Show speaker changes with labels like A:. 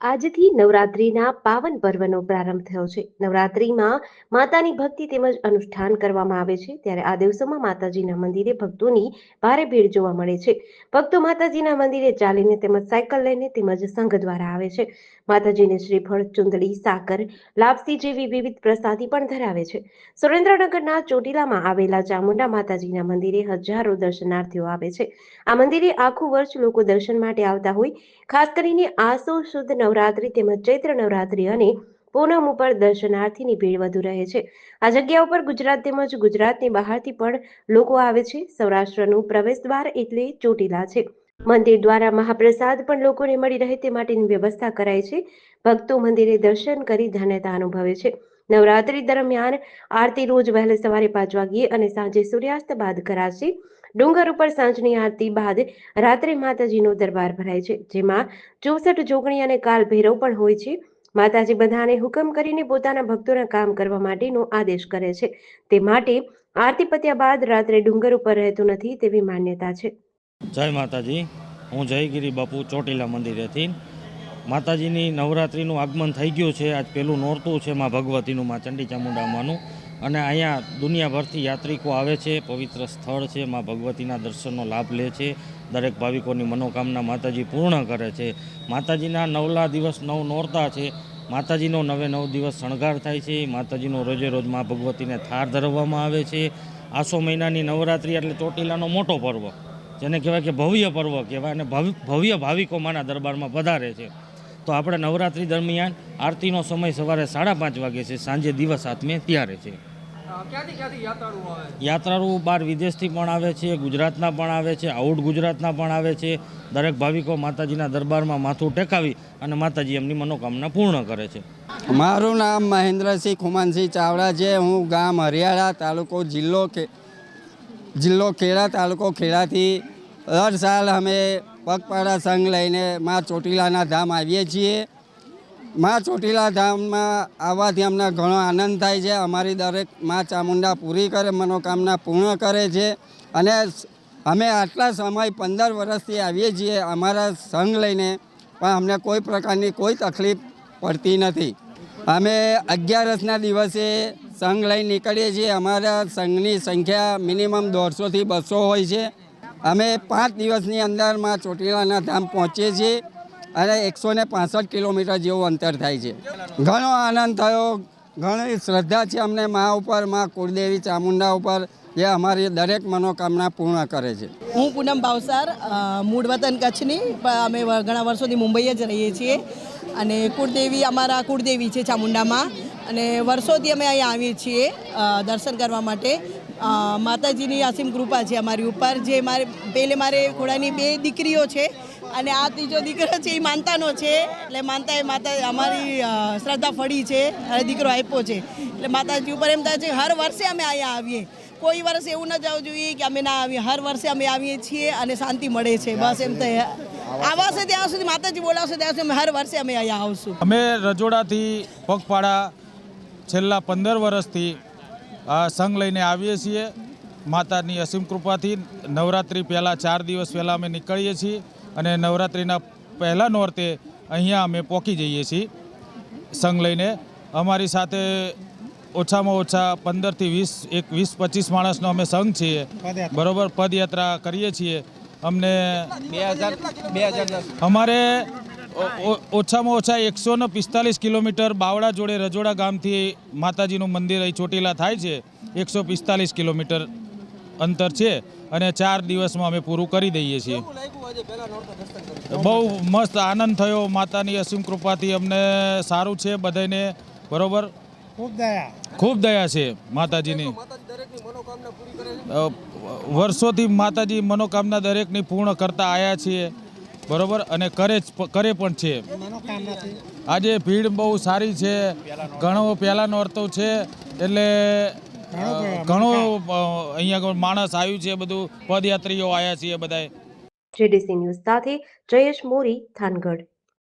A: આજથી નવરાત્રિના પાવન પર્વનો પ્રારંભ થયો છે. નવરાત્રિમાં માતાની ભક્તિ તેમજ અનુષ્ઠાન કરવામાં આવે છે. ત્યારે આ દિવસોમાં માતાજીના મંદિરે ભક્તોની ભારે ભીડ જોવા મળે છે. ભક્તો માતાજીના મંદિરે ચાલીને તેમજ સાયકલ લઈને તેમજ સંઘ દ્વારા આવે છે. માતાજીને શ્રીફળ, ચુંદડી, સાકર, લાપસી જેવી વિવિધ પ્રસાદી પણ ધરાવે છે. સુરેન્દ્રનગરના ચોટીલામાં આવેલા ચામુંડા માતાજીના મંદિરે હજારો દર્શનાર્થીઓ આવે છે. આ મંદિરે આખું વર્ષ લોકો દર્શન માટે આવતા હોય. ખાસ કરીને આસો, શુદ્ધ નવરાત્રી તેમજ ચૈત્ર નવરાત્રી અને પૂનમ ઉપર દર્શનાર્થીની ભીડ વધુ રહે છે. આ જગ્યા ઉપર ગુજરાત તેમજ ગુજરાતની બહારથી પણ લોકો આવે છે. સૌરાષ્ટ્રનું પ્રવેશ દ્વાર એટલે ચોટીલા છે. મંદિર દ્વારા મહાપ્રસાદ પણ લોકોને મળી રહે તે માટેની વ્યવસ્થા કરાઈ છે. ભક્તો મંદિરે દર્શન કરી ધન્યતા અનુભવે છે. નવરાત્રી દરમિયાન આરતી રોજ વહેલી સવારે પાંચ વાગ્યે અને સાંજે સૂર્યાસ્ત બાદ કરાશે. ડુંગર ઉપર સાંજની આરતી બાદ રાત્રે માતાજીનો દરબાર ભરાય છે, જેમાં ચોસઠ જોગણી અને કાલ ભૈરવ પણ હોય છે. માતાજી બધાને હુકમ કરીને પોતાના ભક્તોના કામ કરવા માટેનો આદેશ કરે છે. તે માટે આરતી પત્યા બાદ રાત્રે ડુંગર ઉપર રહેતું નથી તેવી માન્યતા છે.
B: જય માતાજી, હું જયગીરી બાપુ ચોટીલા મંદિરેથી માતાજીની નવરાત્રિનું આગમન થઈ ગયું છે. આજ પહેલું નોરતું છે માં ભગવતીનું, માં ચંડી ચામુંડામાંનું અને અહીંયા દુનિયાભરથી યાત્રિકો આવે છે, પવિત્ર સ્થળ છે. માં ભગવતીના દર્શનનો લાભ લે છે. દરેક ભાવિકોની મનોકામના માતાજી પૂર્ણ કરે છે. માતાજીના નવલા દિવસ નવ નોરતા છે. માતાજીનો નવે નવ દિવસ શણગાર થાય છે. માતાજીનો રોજે રોજમાં ભગવતીને થાર ધરવામાં આવે છે. આસો મહિનાની નવરાત્રિ એટલે ચોટીલાનો મોટો પર્વ, જેને કહેવાય કે ભવ્ય પર્વ કહેવાય અને ભવ્ય ભાવિકો માના દરબારમાં પધારે છે. તો આપણે નવરાત્રિ દરમિયાન આરતીનો સમય સવારે સાડા પાંચ વાગે છે સાંજે દિવસ આત્મે ત્યારે છે.
C: યાત્રાળુઓ
B: યાત્રાળુ બહાર વિદેશથી પણ આવે છે ગુજરાતના પણ આવે છે આઉટ ગુજરાતના પણ આવે છે. દરેક ભાવિકો માતાજીના દરબારમાં માથું ટેકાવી અને માતાજી એમની મનોકામના પૂર્ણ કરે છે.
D: મારું નામ મહેન્દ્રસિંહ ખુમાનસિંહ ચાવડા છે. હું ગામ હરિયાળા તાલુકો જિલ્લો કે જિલ્લો ખેડા તાલુકો ખેડાથી દર સાલ અમે પગપાળા સંઘ લઈને મા ચોટીલાના ધામ આવીએ છીએ. મા ચોટીલા ધામમાં આવવાથી અમને ઘણો આનંદ થાય છે. અમારી દરેક મા ચામુંડા પૂરી કરે, મનોકામના પૂર્ણ કરે છે અને અમે આટલા સમય પંદર વર્ષથી આવીએ છીએ. અમારા સંઘ લઈને પણ અમને કોઈ પ્રકારની કોઈ તકલીફ પડતી નથી. અમે અગિયારસના દિવસે સંઘ લઈને નીકળીએ છીએ. અમારા સંઘની સંખ્યા મિનિમમ દોઢસોથી બસો હોય છે. અમે પાંચ દિવસની અંદરમાં ચોટીલાના ધામ પહોંચીએ છીએ અને એકસો ને પાસઠ કિલોમીટર જેવું અંતર થાય છે. ઘણો આનંદ થયો, ઘણી શ્રદ્ધા છે અમને મા ઉપર, મા કુળદેવી ચામુંડા ઉપર, જે અમારી દરેક મનોકામના પૂર્ણ કરે છે.
E: હું પૂનમ ભાવસાર મૂળ વતન કચ્છની અમે ઘણા વર્ષોથી મુંબઈ જ રહીએ છીએ. અને કુળદેવી અમારા કુળદેવી છે ચામુંડામાં. અને વર્ષોથી અમે અહીંયા આવીએ છીએ દર્શન કરવા માટે. માતાજીની અસીમ કૃપા છે અમારી ઉપર. જે મારે પહેલે મારે ઘોડાની બે દીકરીઓ છે અને આ ત્રીજો દીકરો છે એ માનતાનો છે. એટલે માનતા એ માતા અમારી શ્રદ્ધા ફળી છે. અને દીકરો આપ્યો છે. એટલે માતાજી ઉપર એમ થાય છે હર વર્ષે અમે અહીંયા આવીએ. કોઈ વર્ષ એવું ન જવું જોઈએ કે અમે ના આવીએ. હર વર્ષે અમે આવીએ છીએ અને શાંતિ મળે છે. બસ એમ તો આવાશે ત્યાં સુધી માતાજી બોલાવશે ત્યાં સુધી અમે હર વર્ષે અમે અહીંયા આવશું.
C: અમે રજોડાથી પગપાળા છેલ્લા પંદર વર્ષથી સંઘ લઈને આવીએ છીએ. માતાની અસીમ કૃપાથી નવરાત્રિ પહેલાં ચાર દિવસ પહેલાં અમે નીકળીએ છીએ અને નવરાત્રિના પહેલાં નોરતે અહીંયા અમે પહોંચી જઈએ છીએ સંઘ લઈને. અમારી સાથે ઓછામાં ઓછા પંદરથી વીસ એક વીસ પચીસ માણસનો અમે સંઘ છીએ. બરોબર પદયાત્રા કરીએ છીએ. અમને બે હજાર બે હજાર અમારે ઓછામાં ઓછા એકસો ને પિસ્તાલીસ કિલોમીટર બાવળા જોડે રજોડા ગામથી માતાજીનું મંદિર અહીં ચોટીલા થાય છે. એકસો પિસ્તાલીસ કિલોમીટર અંતર છે અને ચાર દિવસમાં અમે પૂરું કરી દઈએ છીએ. બહુ મસ્ત આનંદ થયો. માતાની અસીમ કૃપાથી અમને સારું છે બધાને બરોબર? ખૂબ દયા. છે માતાજીની. વર્ષોથી માતાજી મનોકામના દરેકની પૂર્ણ કરતા આવ્યા છીએ. બરોબર? અને કરે કરે પણ છે. આજે ભીડ બહુ સારી છે. ઘણો પહેલાંનો અર્થો છે. એટલે ઘણો અહીંયા માણસ આવ્યું છે બધું પદયાત્રીઓ આવ્યા છે બધાએ
A: જેડીસી ન્યૂઝ સાથે જયેશ મોરી થાનગઢ.